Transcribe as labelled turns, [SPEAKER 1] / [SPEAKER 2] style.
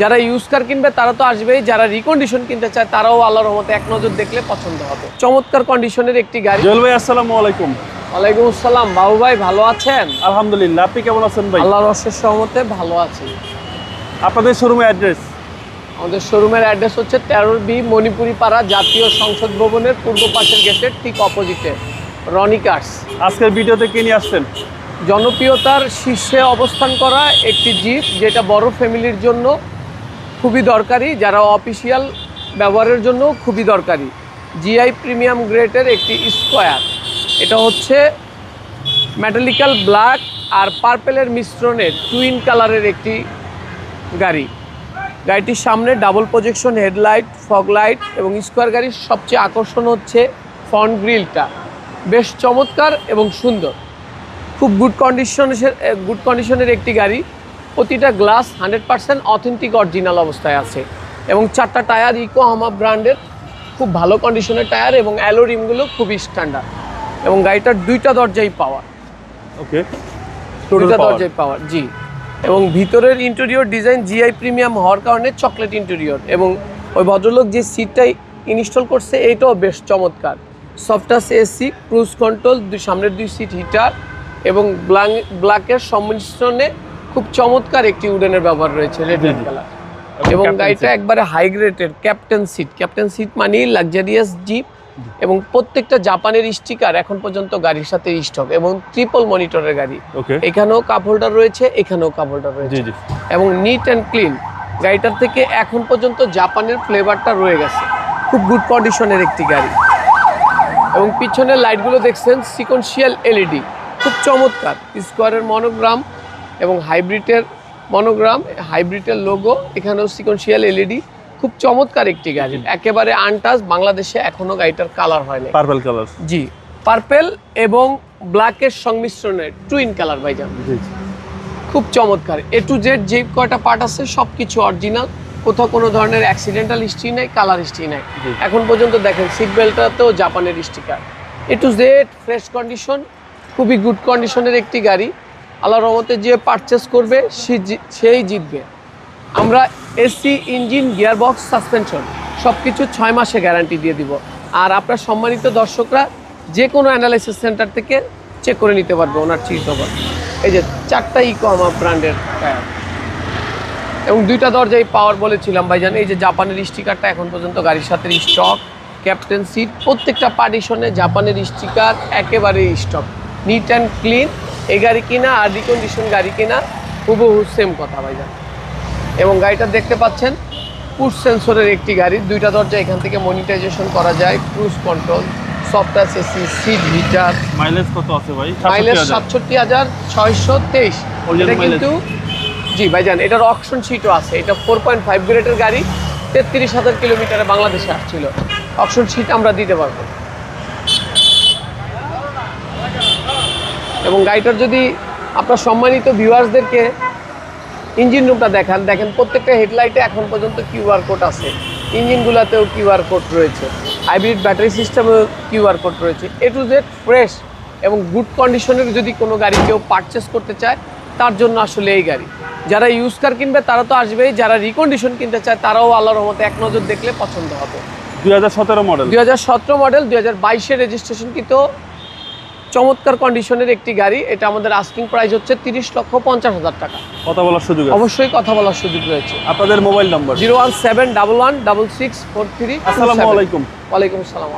[SPEAKER 1] যারা ইউজ কার কিনবে তারা তো আসবেই। যারা রিকন্ডিশন কিনতে চায় তারাও আল্লাহর রহমতে এক নজর দেখলে পছন্দ হবে। চমৎকার কন্ডিশনের একটি গাড়ি।
[SPEAKER 2] জুয়েল ভাই আসসালামু আলাইকুম।
[SPEAKER 1] ওয়ালাইকুম আসসালাম। বাবু ভাই ভালো আছেন?
[SPEAKER 2] আলহামদুলিল্লাহ আপনি কেমন আছেন ভাই?
[SPEAKER 1] আল্লাহর অশেষ সহমতে ভালো আছি।
[SPEAKER 2] আপনাদের শোরুমে অ্যাড্রেস
[SPEAKER 1] আমাদের শোরুমের অ্যাড্রেস হচ্ছে তেরো বি মণিপুরি পাড়া জাতীয় সংসদ ভবনের পূর্ব পাশের গেটের ঠিক অপোজিটে রনি কার্স
[SPEAKER 2] আজকের ভিডিওতে কি নিয়ে আসছেন?
[SPEAKER 1] জনপ্রিয়তার শীর্ষে অবস্থান করা একটি জিপ যেটা বড় ফ্যামিলির জন্য খুবই দরকারি, যারা অফিসিয়াল ব্যবহারের জন্য খুবই দরকারি। জিআই প্রিমিয়াম গ্রেডের একটি স্কোয়ার। এটা হচ্ছে মেটালিক্যাল ব্ল্যাক আর পার্পেলের মিশ্রণে টুইন কালারের একটি গাড়ি। গাড়িটির সামনে double projection headlight fog light এবং স্কোয়ার গাড়ির সবচেয়ে আকর্ষণ হচ্ছে ফ্রন্ট গ্রিলটা বেশ চমৎকার এবং সুন্দর। খুব গুড কন্ডিশনের গুড কন্ডিশনের একটি গাড়ি। প্রতিটা glass hundred percent authentic original অবস্থায় আছে এবং চারটা টায়ার ইকো হামা ব্র্যান্ডের খুব ভালো কন্ডিশনের টায়ার এবং অ্যালো রিমগুলো খুবই স্ট্যান্ডার্ড এবং গাড়িটার দুইটা দরজাই পাওয়ার
[SPEAKER 2] ওকে
[SPEAKER 1] দুইটা দরজায় পাওয়ার জি। এবং ভিতরের ইন্টেরিয়র ডিজাইন জিআই প্রিমিয়াম হওয়ার কারণে চকলেট ইন্টেরিয়র এবং ওই ভদ্রলোক যে সিটটাই ইনস্টল করছে এইটাও বেশ চমৎকার। সফটাস এসি ক্রুজ কন্ট্রোল দুই সামনের দুই সিট হিটার এবং ব্ল্যাং ব্ল্যাকের সংমিশ্রণে খুব চমৎকার একটি উডেনের ব্যবহার রয়েছে রেড। কালার এবং গাড়িটা একবারে হাই গ্রেডের ক্যাপ্টেন সিট ক্যাপ্টেন সিট মানেই লাক্সারিয়াস জিপ এবং প্রত্যেকটা জাপানের স্টিকার এখন পর্যন্ত গাড়ির সাথে স্টক এবং ট্রিপল মনিটরের গাড়ি। এখানেও কাপ হোল্ডার রয়েছে এখানেও কাপ হোল্ডার রয়েছে। এবং নিট অ্যান্ড ক্লিন গাড়িটার থেকে এখন পর্যন্ত জাপানের ফ্লেভারটা রয়ে গেছে। খুব গুড কন্ডিশনের একটি গাড়ি। এবং পিছনের লাইটগুলো দেখছেন সিকোয়েন্সিয়াল এলইডি খুব চমৎকার। স্কোয়ারের মনোগ্রাম এবং হাইব্রিডের মনোগ্রাম হাইব্রিডের লোগো এখানেও সিকোয়েন্সিয়াল এলইডি খুব চমৎকার একটি গাড়ি একেবারে আনটাচ বাংলাদেশে এখনও গাড়িটার কালার হয়নি
[SPEAKER 2] পার্পল কালার
[SPEAKER 1] জি পার্পেল এবং ব্ল্যাকের সংমিশ্রণে টুইন কালার ভাইজান। খুব চমৎকার। এ টু জেড যে কয়টা পার্ট আছে সব কিছু অরিজিনাল কোথাও কোনো ধরনের অ্যাক্সিডেন্টাল হিস্ট্রি নেই কালার হিস্ট্রি নেই। এখন পর্যন্ত দেখেন সিট বেল্টটাতেও জাপানের sticker A to Z fresh condition খুবই গুড কন্ডিশনের একটি গাড়ি। আল্লাহ রহমতে যে পারচেস করবে সেই জিতবে। আমরা এসি ইঞ্জিন গিয়ারবক্স সাসপেনশন সব কিছু ছয় মাসে গ্যারান্টি দিয়ে দিব। আর আপনার সম্মানিত দর্শকরা যে কোনো অ্যানালাইসিস সেন্টার থেকে চেক করে নিতে পারবে ওনার ওভার এই যে চারটা ইকো আমার ব্র্যান্ডের টায়ার এবং দুইটা দরজায় পাওয়ার বলেছিলাম ভাইজান, এই যে জাপানের স্টিকারটা এখন পর্যন্ত গাড়ির সাথে স্টক ক্যাপ্টেন সিট প্রত্যেকটা পার্টিশনে জাপানের স্টিকার একেবারে স্টক নিট অ্যান্ড ক্লিন এই গাড়ি কিনা আর রিকন্ডিশন গাড়ি কিনা হুবহু সেম কথা ভাইজান। এবং গাড়িটা দেখতে পাচ্ছেন পুশ সেন্সরের একটি গাড়ি দুইটা দরজা এখান থেকে মনিটাইজেশন করা যায় cruise control software AC seat heater
[SPEAKER 2] mileage কত আছে ভাই?
[SPEAKER 1] মাইলেজ সাতষট্টি হাজার ছয়শো তেইশ। এটা কিন্তু জি ভাই ভাইজান এটার অকশন সিটও আছে। এটা ফোর পয়েন্ট ফাইভ গ্রেডের গাড়ি তেত্রিশ হাজার কিলোমিটারে বাংলাদেশে আসছিল। অকশন সিট আমরা দিতে পারব। এবং গাড়িটার যদি আপনার সম্মানিত ভিউয়ার্সদেরকে ইঞ্জিন রুমটা দেখান দেখেন প্রত্যেকটা হেডলাইটে এখন পর্যন্ত কিউআর কোড আছে। ইঞ্জিনগুলোতেও কিউআর কোড রয়েছে। হাইব্রিড ব্যাটারি সিস্টেমেও কিউআর কোড রয়েছে। এ টু জেড ফ্রেশ এবং গুড কন্ডিশনের যদি কোনো গাড়ি কেউ পারচেস করতে চায় তার জন্য আসলে এই গাড়ি। যারা ইউজ কার কিনবে তারা তো আসবেই। যারা রিকন্ডিশন কিনতে চায় তারাও আল্লাহর রহমতে এক নজর দেখলে পছন্দ হবে।
[SPEAKER 2] 2017 মডেল
[SPEAKER 1] দুই হাজার সতেরো মডেল দুই হাজার বাইশের রেজিস্ট্রেশন কিন্তু চমৎকার কন্ডিশনের একটি গাড়ি। এটা আমাদের আস্কিং প্রাইস হচ্ছে তিরিশ লক্ষ পঞ্চাশ হাজার টাকা।
[SPEAKER 2] কথা বলার সুযোগ
[SPEAKER 1] অবশ্যই কথা বলার সুযোগ রয়েছে।
[SPEAKER 2] আপনাদের mobile number
[SPEAKER 1] zero one seven double one double six four three
[SPEAKER 2] আসসালামু আলাইকুম।
[SPEAKER 1] ওয়ালাইকুম আসসালাম।